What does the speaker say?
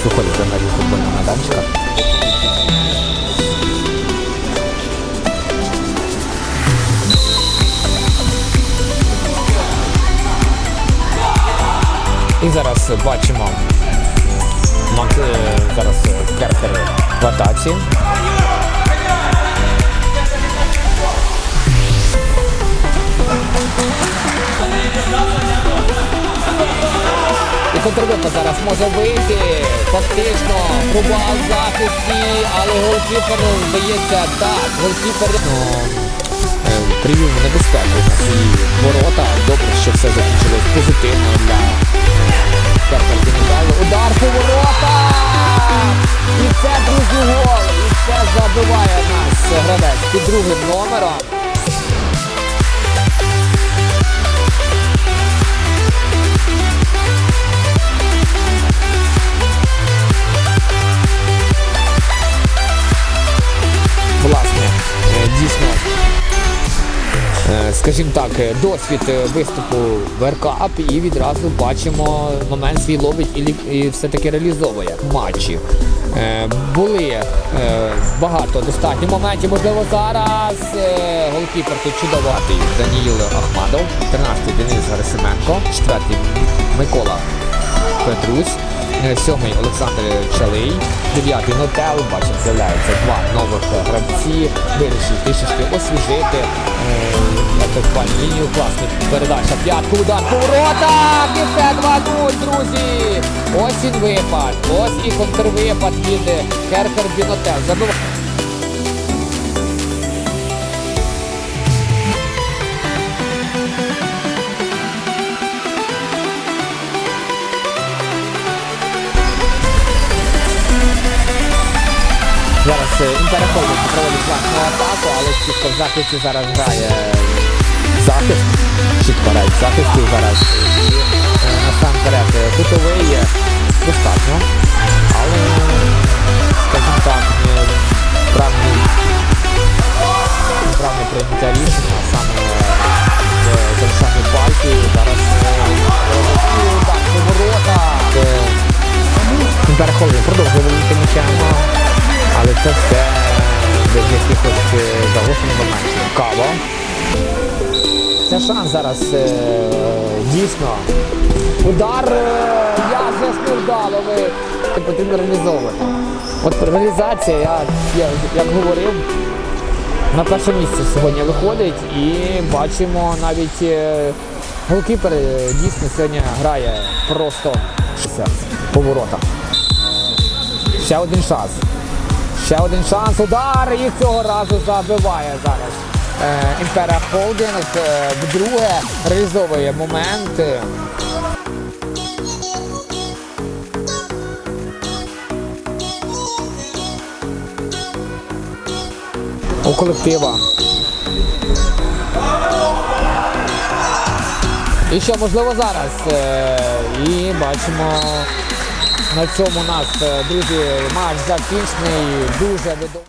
Ось виходите на рівку футбольного. І зараз бачимо зараз е, картери в атаці. І зараз може вийти. Фактично пробував в захисті, але голкіпер здається так. Голкіпер ну, е, привів небезпеку на свої ворота. Добре, що все закінчилось позитивно для Керкер Удар по ворота! І це другий гол. І це забиває нас гравець під другим номером. Скажімо так, е, досвід е, виступу в РКАП і відразу бачимо момент свій ловить і, все-таки реалізовує матчі. Е, Були багато достатньо моментів. Можливо, зараз голкіпер тут чудоватий Даніїл Ахмадов, 13-й Денис Герасименко, 4-й Микола Петрусь, сьомий Олександр Чалий, дев'ятий Нотел, бачимо, з'являються два нових е, гравці, вирішив трішечки освіжити е, атакувальну лінію. Класна передача, п'ятку, удар по воротах! І це 2-0, друзі! Ось він випад, ось і контрвипад від е, Керкер Бінотел. Забиває. Е, проводить власну атаку, але чітко в захисті зараз грає захист. Чітко грають в захисті зараз. І е, насамперед е, кутовий достатньо. Але, скажімо так, не правильний, прийняття рішення, саме е, залишання пальців. Зараз е, е, удар по воротах. Е, Перехоплення продовжує володіти м'ячем, але це все без якихось е, моментів. Кава. Це шанс зараз дійсно. Удар е, як же ж ви потрібно реалізовувати. От реалізація, я, я як говорив, на перше місце сьогодні виходить і бачимо навіть голкіпер дійсно сьогодні грає просто серце, поворота. Ще один шанс. Ще один шанс. Удар і цього разу забиває зараз. Е, Імпера Холдинг е, вдруге реалізовує момент. У колектива. І що можливо зараз. Е, І бачимо на цьому у нас, е, друзі, матч закінчений. Дуже видовий.